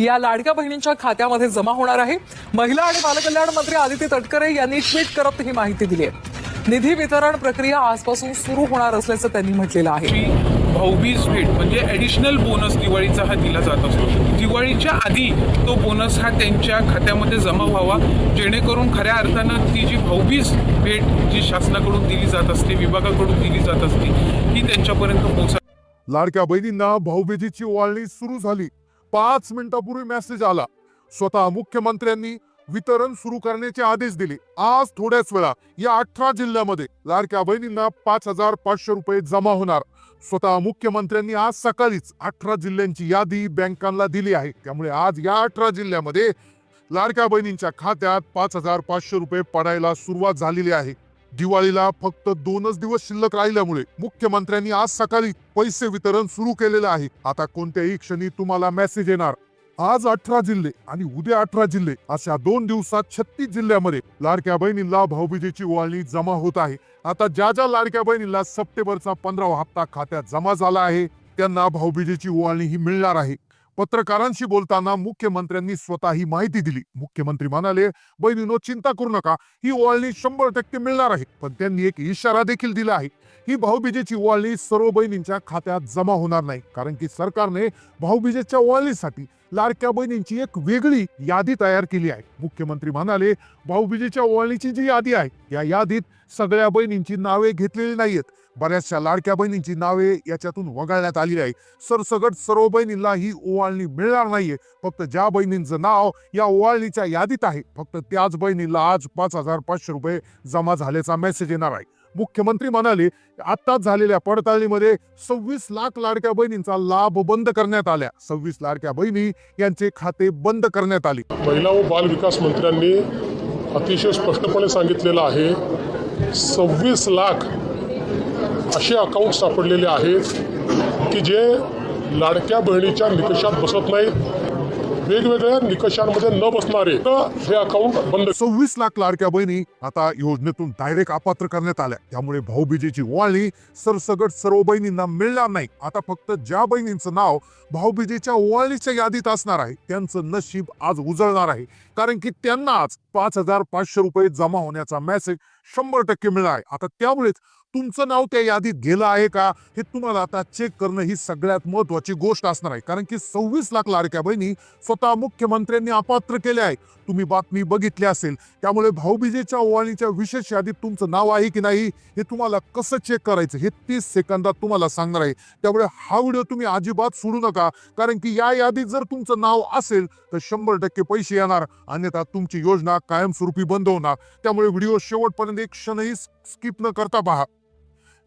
या लाडक्या बहिणींच्या खात्यामध्ये जमा होणार आहे. महिला आणि बालकल्याण मंत्री आदिती तटकरे यांनी ट्विट करत ही माहिती दिली आहे. निधी वितरण प्रक्रिया आजपासून सुरू होणार असल्याचं त्यांनी म्हटलेलं आहे. भाऊबीज भेट म्हणजे ॲडिशनल बोनस दिवाळीचा हा दिला जात असतो. दिवाळीच्या आधी तो बोनस हा त्यांच्या खात्यामध्ये जमा व्हावा. जेणेकरून खऱ्या अर्थानं ती जी भाऊबीज भेट जी शासनाकडून दिली जात असते विभागाकडून दिली जात असते ही त्यांच्यापर्यंत पोहोचा लाडक्या बहिणींना भाऊबीजेची ओवाळणी सुरू झाली. पाच मिनिटापूर्वी मेसेज आला. स्वतः मुख्यमंत्र्यांनी वितरण सुरू करण्याचे आदेश दिले. आज थोड्याच वेळा या अठरा जिल्ह्यामध्ये लाडक्या बहिणींना पाच हजार पाचशे रुपये जमा होणार. स्वतः मुख्यमंत्र्यांनी आज सकाळीच अठरा जिल्ह्यांची यादी बँकांना दिली आहे. त्यामुळे आज या अठरा जिल्ह्यामध्ये लाडक्या बहिणींच्या खात्यात पाच हजार पाचशे रुपये पडायला सुरुवात झालेली आहे. दिवाळीला फक्त दोनच दिवस शिल्लक राहिल्यामुळे मुख्यमंत्र्यांनी आज सकाळी पैसे वितरण सुरू केलेले आहे. आता कोणत्याही क्षणी तुम्हाला मेसेज येणार. आज अठरा जिल्हे आणि उद्या अठरा जिल्हे अशा दोन दिवसात छत्तीस जिल्ह्यामध्ये लाडक्या बहिणींना भाऊबीजेची ओळणी जमा होत आहे. आता ज्या ज्या लाडक्या बहिणींना सप्टेंबरचा पंधरावा हप्ता खात्यात जमा झाला आहे त्यांना भाऊबीजेची ओवाळणी ही मिळणार आहे. पत्रकारांशी बोलताना मुख्यमंत्र्यांनी स्वतः ही माहिती दिली. मुख्यमंत्री म्हणाले बहिणीनो चिंता करू नका. ही ओवाळणी शंभर टक्के मिळणार आहे. पण त्यांनी एक इशारा देखील दिला आहे. ही भाऊबीजेची ओवाळणी सर्व बहिणींच्या खात्यात जमा होणार नाही. कारण की सरकारने भाऊबीजेच्या ओवाळणीसाठी लाडक्या बहिणींची एक वेगळी यादी तयार केली आहे. मुख्यमंत्री म्हणाले भाऊबीजेच्या ओवाळणीची जी यादी आहे या यादीत सगळ्या बहिणींची नावे घेतलेली नाहीयेत. बऱ्याचशा लाडक्या बहिणींची नावे याच्यातून वगळण्यात आली आहे सरसगट सर्व बहिणींना ही ओवाळणी मिळणार नाहीये. फक्त ज्या बहिणींचं नाव या ओवाळणीच्या यादीत आहे फक्त त्याच बहिणीला आज पाच हजार पाचशे रुपये जमा झाल्याचा मेसेज येणार आहे. मुख्यमंत्री म्हणाले आत्ताच झालेल्या पडताळणीमध्ये सव्वीस लाख लाडक्या बहिणींचा लाभ बंद करण्यात आल्या. सव्वीस लाडक्या बहिणी यांचे खाते बंद करण्यात आले. महिला व बाल विकास मंत्र्यांनी अतिशय स्पष्टपणे सांगितलेलं आहे सव्वीस लाख असे अकाउंट सापडलेले आहेत की जे लाडक्या बहिणीच्या निकषात बसत नाहीत. वेगवेगळ्या निकषांमध्ये न बसणारे तर हे अकाउंट बंद सव्वीस लाख लाडक्या बहिणी आता योजनेतून डायरेक्ट अपात्र करण्यात आल्या. त्यामुळे भाऊबीजेची ओवाळणी सरसगट सर्व बहिणींना मिळणार नाही. आता फक्त ज्या बहिणींचं नाव भाऊबीजेच्या ओवाळणीच्या यादीत असणार आहे त्यांचं नशीब आज उजळणार आहे. कारण की त्यांना आज पाच हजार पाचशे रुपये जमा होण्याचा मेसेज शंभर टक्के मिळणार आहे आता त्यामुळेच तुमचं नाव त्या यादीत गेलं आहे का? हे तुम्हाला आता चेक करणं ही सगळ्यात महत्वाची गोष्ट असणार आहे. कारण की सव्वीस लाख लाडक्या बहिणी स्वतः मुख्यमंत्र्यांनी अपात्र केले आहे. तुम्ही बातमी बघितली असेल. त्यामुळे भाऊबीजेच्या ओवाळणीच्या विशेष यादीत तुमचं नाव आहे की नाही हे तुम्हाला कसं चेक करायचं? हे तीस सेकंदात तुम्हाला सांगणार आहे. त्यामुळे हा व्हिडिओ तुम्ही अजिबात सोडू नका. कारण की या यादीत जर तुमचं नाव असेल तर शंभर टक्के पैसे येणार. अन्यथा तुमची योजना कायमस्वरूपी बंद होणार. त्यामुळे व्हिडिओ शेवटपर्यंत एक क्षणही स्किप न करता पहा.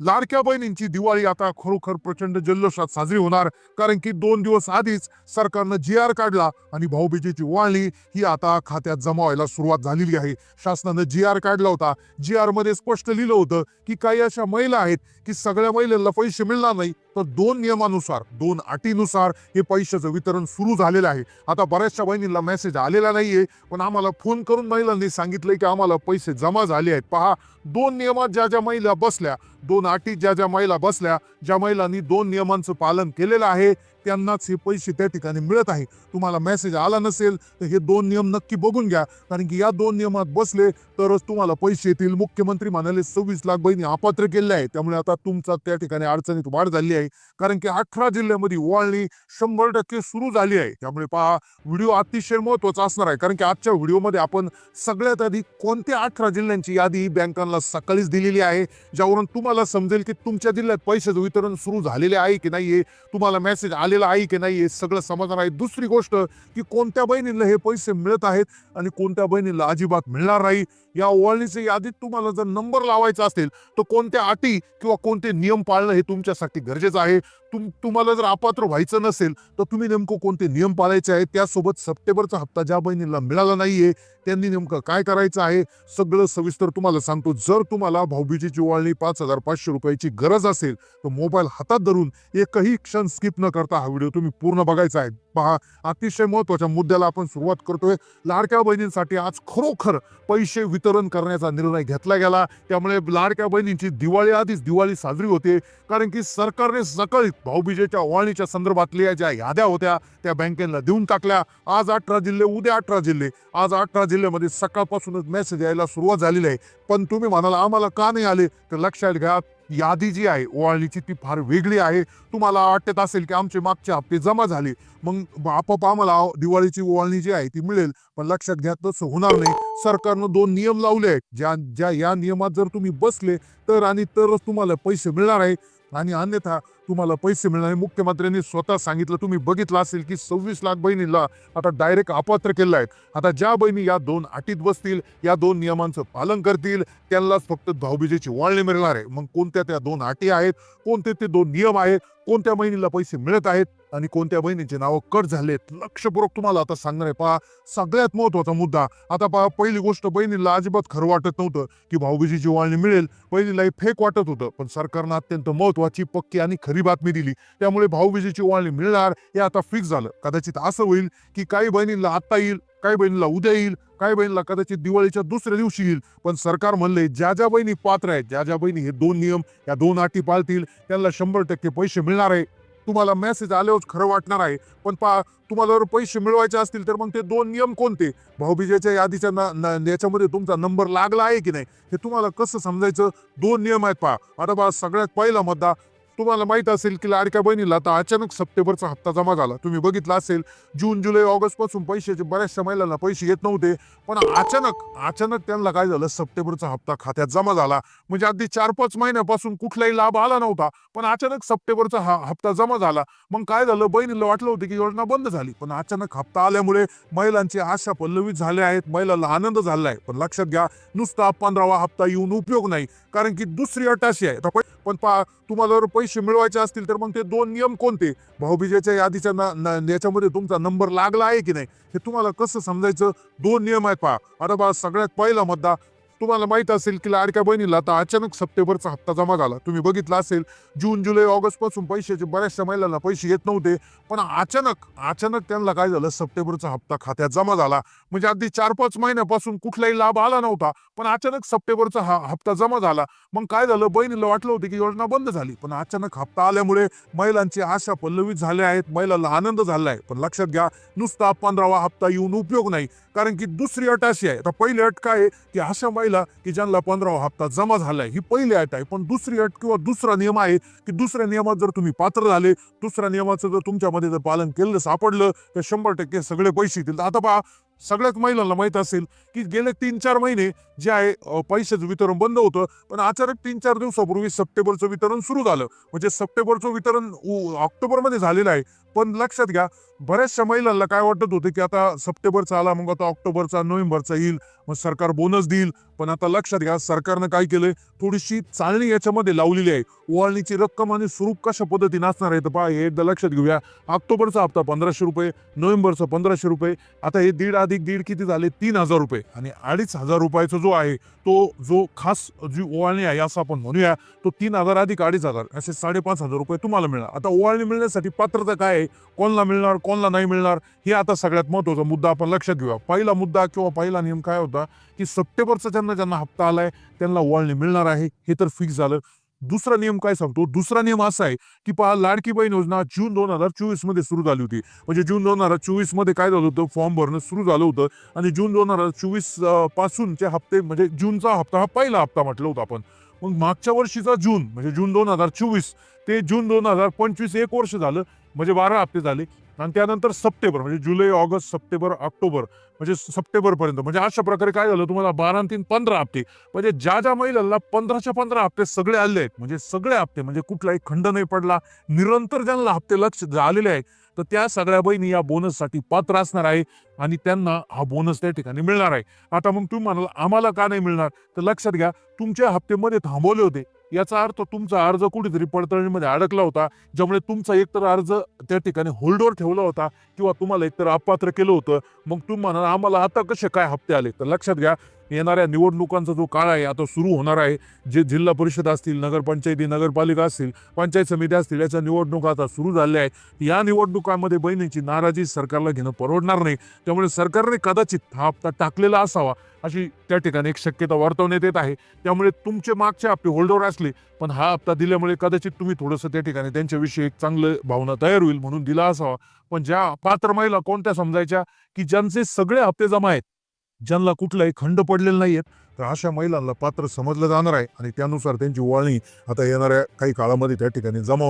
लाडक्या बहिणींची दिवाळी आता खरोखर प्रचंड जल्लोषात साजरी होणार. कारण की दोन दिवस आधीच सरकारनं जी आर काढला आणि भाऊबीजेची वाळणी ही आता खात्यात जमा व्हायला सुरुवात झालेली आहे. शासनानं जी आर काढला होता. जी आरमध्ये स्पष्ट लिहिलं होतं की काही अशा महिला आहेत की सगळ्या महिलांना पैसे मिळणार नाही. तर दोन नियमानुसार दोन अटीनुसार हे पैशाचं वितरण सुरू झालेलं आहे. आता बऱ्याचशा बहिणींना मेसेज आलेला नाहीये पण आम्हाला फोन करून महिलांनी सांगितलंय की आम्हाला पैसे जमा झाले आहेत. पहा दोन नियमात ज्या ज्या महिला बसल्या दोन अटीत ज्या ज्या महिला बसल्या ज्या महिलांनी दोन नियमांचं पालन केलेलं आहे त्यांनाच हे पैसे त्या ठिकाणी मिळत आहे तुम्हाला मेसेज आला नसेल तर हे दोन नियम नक्की बघून घ्या. कारण की या दोन नियमात बसले तरच तुम्हाला पैसे येतील. मुख्यमंत्री म्हणाले सव्वीस लाख बहिणी अपात्र केले आहे त्यामुळे आता तुमचा त्या ठिकाणी अडचणीत वाढ झाली आहे. कारण की अठरा जिल्ह्यामध्ये ओवाळणी शंभर टक्के सुरू झाली आहे. त्यामुळे पहा व्हिडिओ अतिशय महत्त्वाचा असणार आहे. कारण की आजच्या व्हिडिओमध्ये आपण सगळ्यात आधी कोणत्या अठरा जिल्ह्यांची यादी बँकांना सकाळीच दिलेली आहे ज्यावरून तुम्हाला समजेल की तुमच्या जिल्ह्यात पैशाचं वितरण सुरू झालेले आहे की नाही तुम्हाला मेसेज आले आलेला आहे की नाही हे सगळं समाधान आहे. दुसरी गोष्ट की कोणत्या बहिणीला हे पैसे मिळत आहेत आणि कोणत्या बहिणीला अजिबात मिळणार नाही? या ओवाळणीच्या यादीत तुम्हाला जर नंबर लावायचा असेल तर कोणत्या अटी किंवा कोणते नियम पाळणं हे तुमच्यासाठी गरजेचं आहे? तुम तुम्हाला जर अपात्र व्हायचं नसेल तर तुम्ही नेमकं कोणते नियम पाळायचे आहेत? त्यासोबत सप्टेंबरचा हप्ता ज्या बहिणीला मिळाला नाहीये त्यांनी नेमकं काय करायचं आहे? सगळं सविस्तर तुम्हाला सांगतो. जर तुम्हाला भाऊबीजी जिवाळणी पाच हजार पाचशे रुपयाची गरज असेल तर मोबाईल हातात धरून एकही क्षण स्किप न करता हा व्हिडिओ तुम्ही पूर्ण बघायचा आहे. पहा अतिशय महत्त्वाच्या मुद्द्याला आपण सुरुवात करतोय. लाडक्या बहिणींसाठी आज खरोखर पैसे वितरण करण्याचा निर्णय घेतला गेला. त्यामुळे लाडक्या बहिणींची दिवाळी आधीच दिवाळी साजरी होते. कारण की सरकारने सकाळी भाऊबीजेच्या ओवाळणीच्या संदर्भातल्या ज्या याद्या होत्या त्या बँकेला देऊन टाकल्या. आज अठरा जिल्हे उद्या अठरा जिल्हे. आज अठरा जिल्ह्यामध्ये सकाळपासूनच मेसेज यायला सुरुवात झालेली आहे. पण तुम्ही म्हणाला आम्हाला का नाही आले? तर लक्षात घ्या यादी जी आहे ओवाळणीची ती फार वेगळी आहे. तुम्हाला वाटत असेल की आमचे मागचे हप्ते जमा झाले. मग आपोआप आम्हाला दिवाळीची ओवाळणी जी आहे ती मिळेल. पण लक्षात घ्या तसं होणार नाही. सरकारनं दोन नियम लावले आहेत. ज्या ज्या या नियमात जर तुम्ही बसले तर आणि तरच तुम्हाला पैसे मिळणार आहे. आणि अन्यथा तुम्हाला पैसे मिळणार. मुख्यमंत्र्यांनी स्वतः सांगितलं तुम्ही बघितलं असेल की सव्वीस लाख बहिणीला आता डायरेक्ट अपात्र केलं आहे आता ज्या बहिणी या दोन अटीत बसतील या दोन नियमांचं पालन करतील त्यांनाच फक्त भाऊबीजेची वाळणी मिळणार आहे. मग कोणत्या त्या दोन अटी आहेत? कोणते ते दोन नियम आहेत? कोणत्या बहिणीला पैसे मिळत आहेत आणि कोणत्या बहिणीचे नावं कट झालेत? लक्षपूर्वक तुम्हाला आता सांगणार आहे. पहा सगळ्यात महत्त्वाचा मुद्दा. आता पहा पहिली गोष्ट बहिणीला अजिबात खरं वाटत नव्हतं की भाऊबीजीची वाळणी मिळेल. बहिणीलाही फेक वाटत होतं. पण सरकारनं अत्यंत महत्वाची पक्की आणि खरी बातमी दिली. त्यामुळे भाऊबीजीची वाळणी मिळणार हे आता फिक्स झालं. कदाचित असं होईल की काही बहिणींना आत्ता येईल काही बहिणीला उद्या येईल काही बहिणीला कदाचित दिवाळीच्या दुसऱ्या दिवशी येईल. पण सरकार म्हणले ज्या ज्या बहिणी पात्र आहेत ज्या ज्या बहिणी हे दोन नियम या दोन अटी पाळतील त्यांना शंभर टक्के पैसे मिळणार आहे. तुम्हाला मेसेज आल्यावर खरं वाटणार आहे. पण पा तुम्हाला जर पैसे मिळवायचे असतील तर मग ते दोन नियम कोणते? भाऊबीजेच्या यादीच्या न- याच्यामध्ये तुमचा नंबर लागला आहे की नाही? हे तुम्हाला कसं समजायचं? दोन नियम आहेत पहा. आता बा सगळ्यात पहिला मुद्दा तुम्हाला माहीत असेल की लाडक्या बहिणीला आता अचानक सप्टेंबरचा हप्ता जमा झाला. तुम्ही बघितला असेल जून जुलै ऑगस्टपासून पैशाचे बऱ्याचशा महिलांना पैसे येत नव्हते. पण अचानक अचानक त्यांना काय झालं? सप्टेंबरचा हप्ता खात्यात जमा झाला. म्हणजे अगदी चार पाच महिन्यापासून कुठलाही लाभ आला नव्हता पण अचानक सप्टेंबरचा हा हप्ता जमा झाला. मग काय झालं? बहिणीला वाटलं होतं की योजना बंद झाली. पण अचानक हप्ता आल्यामुळे महिलांची आशा पल्लवित झाल्या आहेत महिलांना आनंद झाला आहे. पण लक्षात घ्या नुसता पंधरावा हप्ता येऊन उपयोग नाही. कारण की दुसरी अट अशी आहे पण पा तुम्हाला जर पैसे मिळवायचे असतील तर मग ते दोन नियम कोणते? भाऊबीजेच्या यादीच्या न- याच्यामध्ये तुमचा नंबर लागला आहे की नाही? हे तुम्हाला कसं समजायचं? दोन नियम आहेत पहा. आता बा सगळ्यात पहिला मुद्दा तुम्हाला माहीत असेल की लाडक्या बहिणीला आता अचानक सप्टेंबरचा हप्ता जमा झाला. तुम्ही बघितला असेल जून जुलै ऑगस्टपासून पैशाचे बऱ्याचशा महिलांना पैसे येत नव्हते. पण अचानक अचानक त्यांना काय झालं? सप्टेंबरचा हप्ता खात्यात जमा झाला. म्हणजे अगदी चार पाच महिन्यापासून कुठलाही लाभ आला नव्हता पण अचानक सप्टेंबरचा हा हप्ता जमा झाला. मग काय झालं? बहिणीला वाटलं होतं की योजना बंद झाली. पण अचानक हप्ता आल्यामुळे महिलांची आशा पल्लवित झाल्या आहेत. महिलांना आनंद झाला आहे. पण लक्षात घ्या नुसता पंधरावा हप्ता येऊन उपयोग नाही. कारण की दुसरी अट अशी आहे. आता पहिली अट काय आहे? की अशा महिला की ज्यांना पंधरावा हप्ता जमा झालाय. ही पहिली अट आहे. पण दुसरी अट किंवा दुसरा नियम आहे की दुसऱ्या नियमात जर तुम्ही पात्र झाले दुसऱ्या नियमाचं जर तुमच्यामध्ये जर पालन केलं सापडलं तर शंभर टक्के सगळे पैसे येतील. आता पहा सगळ्याच महिलांना माहीत असेल की गेले तीन चार महिने जे आहे पैशाचं वितरण बंद होतं. पण अचानक तीन चार दिवसापूर्वी सप्टेंबरचं वितरण सुरू झालं. म्हणजे सप्टेंबरचं वितरण उ- ऑक्टोबरमध्ये झालेलं आहे. पण लक्षात घ्या बऱ्याचशा महिलांना काय वाटत होते की आता सप्टेंबरचा आला मग आता ऑक्टोबरचा नोव्हेंबरचा येईल मग सरकार बोनस देईल. पण आता लक्षात घ्या सरकारनं काय केलंय? थोडीशी चालणी याच्यामध्ये लावलेली आहे. ओवाळणीची रक्कम आणि स्वरूप कशा पद्धतीने असणार आहे तर पहा हे एकदा लक्षात घेऊया. ऑक्टोबरचा हप्ता पंधराशे रुपये नोव्हेंबरचा पंधराशे रुपये. आता हे दीड अधिक दीड किती झाले? तीन हजार रुपये. आणि अडीच हजार रुपयाचा जो आहे तो जो खास जी ओवाळणी आहे असं आपण म्हणूया तो तीन हजार अधिक अडीच हजार असे साडेपाच हजार रुपये तुम्हाला मिळणार. आता ओवाळणी मिळण्यासाठी पात्रता काय आहे मिळणार कोणला नाही मिळणार हे आता सगळ्यात महत्त्वाचा मुद्दा आपण लक्षात घेऊया. पहिला मुद्दा किंवा पहिला नियम काय होता की सप्टेंबरचा त्यांना ज्यांना हप्ता आलाय त्यांना वळणी मिळणार आहे हे तर फिक्स झालं. दुसरा नियम काय सांगतो? दुसरा नियम असा आहे की पहा लाडकी बहीण योजना जून दोन हजार चोवीसमध्ये सुरू झाली होती. म्हणजे जून दोन हजार चोवीसमध्ये काय झालं होतं? फॉर्म भरणं सुरू झालं होतं. आणि जून दोन हजार चोवीस पासूनचे हप्ते म्हणजे जूनचा हप्ता हा पहिला हप्ता म्हटलं होतं आपण. मग मागच्या वर्षीचा जून म्हणजे जून दोन हजार चोवीस ते जून दोन हजार पंचवीस एक वर्ष झालं. म्हणजे बारा हप्ते झाले. आणि त्यानंतर सप्टेंबर म्हणजे जुलै ऑगस्ट सप्टेंबर ऑक्टोबर म्हणजे सप्टेंबरपर्यंत. म्हणजे अशा प्रकारे काय झालं तुम्हाला बारा तीन पंधरा हप्ते म्हणजे ज्या ज्या महिलांना पंधराच्या पंधरा हप्ते सगळे आले आहेत म्हणजे सगळे हप्ते म्हणजे कुठलाही खंड नाही पडला निरंतर ज्यांना हप्ते लक्ष आलेले आहेत तर त्या सगळ्या बहिणी या बोनससाठी पात्र असणार आहे आणि त्यांना हा बोनस त्या ठिकाणी मिळणार आहे. आता मग तुम्ही म्हणाल आम्हाला का नाही मिळणार? तर लक्षात घ्या तुमच्या हप्तेमध्ये थांबवले होते. याचा अर्थ तुमचा अर्ज कुठेतरी पडताळणीमध्ये अडकला होता ज्यामुळे तुमचा एकतर अर्ज त्या ठिकाणी होल्डवर ठेवला होता किंवा तुम्हाला एकतर अपात्र केलं होतं. मग तुम्ही म्हणाल आम्हाला आता कसे काय हप्ते आले? तर लक्षात घ्या येणाऱ्या निवडणुकांचा जो काळ आहे आता सुरू होणार आहे जे जिल्हा परिषद असतील नगरपंचायती नगरपालिका असतील पंचायत समिती असतील याच्या निवडणुका आता सुरू झाल्या आहेत. या निवडणुकांमध्ये बहिणींची नाराजी सरकारला घेणं परवडणार नाही. त्यामुळे सरकारने कदाचित हा हप्ता टाकलेला असावा अशी त्या ठिकाणी एक शक्यता वर्तवण्यात येत आहे. त्यामुळे तुमचे मागचे हप्ते होल्डवर असले पण हा हप्ता दिल्यामुळे कदाचित तुम्ही थोडंसं त्या ठिकाणी त्यांच्याविषयी एक चांगलं भावना तयार होईल म्हणून दिला असावा. पण ज्या पात्र महिला कोणत्या समजायच्या की ज्यांचे सगळे हप्ते जमा आहेत ज्यांना कुठलाही खंड पडलेला नाहीयेत तर अशा महिलांना पात्र समजलं जाणार आहे आणि त्यानुसार त्यांची वळणी आता येणाऱ्या काही काळामध्ये त्या ठिकाणी जमा